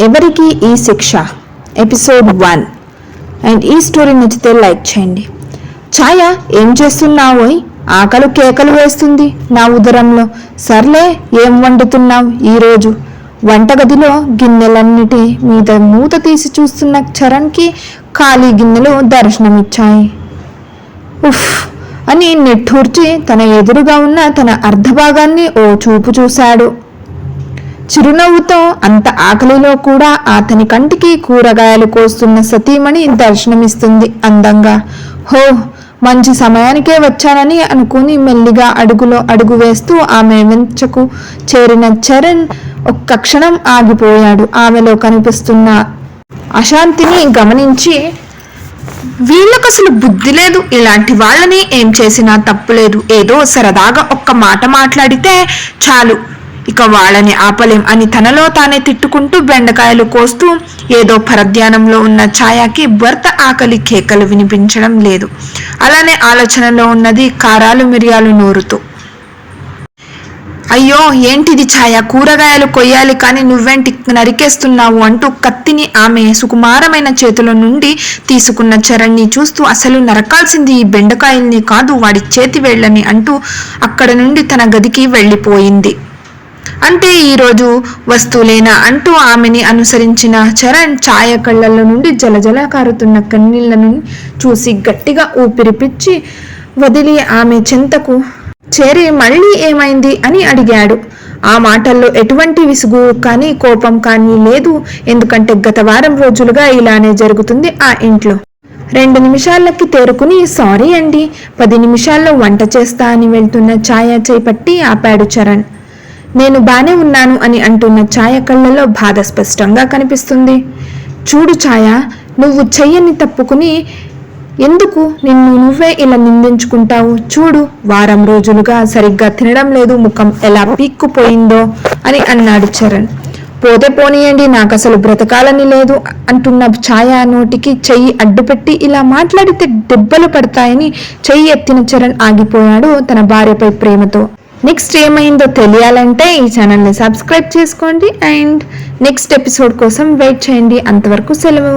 ఎవరికి ఈ శిక్ష? ఎపిసోడ్ వన్ అండ్ ఈ స్టోరీ నచ్చితే లైక్ చేయండి. ఛాయ ఏం చేస్తున్నావు ఆకలి కేకలు వేస్తుంది నా ఉదరంలో. సర్లే ఏం వండుతున్నావు ఈరోజు? వంటగదిలో గిన్నెలన్నిటి మీద మూత తీసి చూస్తున్న చరణ్కి ఖాళీ గిన్నెలు దర్శనమిచ్చాయి. ఉఫ్! అని నిట్టూర్చి తన ఎదురుగా ఉన్న తన అర్ధభాగాన్ని ఓ చూపు చూశాడు. చిరునవ్వుతో అంత ఆకలిలో కూడా అతని కంటికి కూరగాయలు కోస్తున్న సతీమణి దర్శనమిస్తుంది అందంగా. హో మంచి సమయానికే వచ్చానని అనుకుని మెల్లిగా అడుగులో అడుగు వేస్తూ ఆమె వెంచకు చేరిన చరణ్ ఒక్క క్షణం ఆగిపోయాడు. ఆమెలో కనిపిస్తున్న అశాంతిని గమనించి వీళ్ళకు అసలు బుద్ధి లేదు. ఇలాంటి వాళ్ళని ఏం చేసినా తప్పులేదు ఏదో సరదాగా ఒక్క మాట మాట్లాడితే చాలు. ఇక వాళ్ళని ఆపలేం అని తనలో తానే తిట్టుకుంటూ బెండకాయలు కోస్తూ ఏదో పరధ్యానంలో ఉన్న ఛాయాకి భర్త ఆకలి కేకలు వినిపించడం లేదు. అలానే ఆలోచనలో ఉన్నది కారాలు మిరియాలు నూరుతూ. అయ్యో ఏంటిది ఛాయ? కూరగాయలు కొయ్యాలి కానీ నువ్వేంటి నరికేస్తున్నావు అంటూ కత్తిని ఆమె సుకుమారమైన చేతుల నుండి తీసుకున్న చరణ్ని చూస్తూ అసలు నరకాల్సింది ఈ బెండకాయల్ని కాదు వాడి చేతి వేళ్ళని అంటూ అక్కడ నుండి తన గదికి వెళ్ళిపోయింది. అంటే ఈరోజు వస్తువులేనా అంటూ ఆమెని అనుసరించిన చరణ్ ఛాయ కళ్ళల్లో నుండి జలజల కారుతున్న కన్నీళ్ళను చూసి గట్టిగా ఊపిరిపిచ్చి వదిలి ఆమె చెంతకు చేరి మళ్ళీ ఏమైంది అని అడిగాడు. ఆ మాటల్లో ఎటువంటి విసుగు కానీ కోపం కానీ లేదు. ఎందుకంటే గత వారం రోజులుగా ఇలానే జరుగుతుంది ఆ ఇంట్లో. రెండు నిమిషాలకి తేరుకుని సారీ అండి పది నిమిషాల్లో వంట చేస్తా అని వెళ్తున్న ఛాయ చేపట్టి ఆపాడు చరణ్. నేను బానే ఉన్నాను అని అంటున్న ఛాయ కళ్ళలో బాధ స్పష్టంగా కనిపిస్తుంది. చూడు ఛాయ నువ్వు చెయ్యని తప్పుకుని ఎందుకు నిన్ను నువ్వే ఇలా నిందించుకుంటావు? చూడు వారం రోజులుగా సరిగ్గా తినడం లేదు ముఖం ఎలా పీక్కుపోయిందో అని అన్నాడు చరణ్. పోతే పోనీయండి నాకు అసలు బ్రతకాలని లేదు అంటున్న ఛాయ నోటికి చెయ్యి అడ్డుపెట్టి ఇలా మాట్లాడితే దెబ్బలు పడతాయని చెయ్యి ఎత్తిన చరణ్ ఆగిపోయాడు తన భార్యపై ప్రేమతో. నెక్స్ట్ ఏమైందో తెలియాలంటే ఈ ఛానల్ని సబ్స్క్రైబ్ చేసుకోండి అండ్ నెక్స్ట్ ఎపిసోడ్ కోసం వెయిట్ చేయండి. అంతవరకు సెలవు.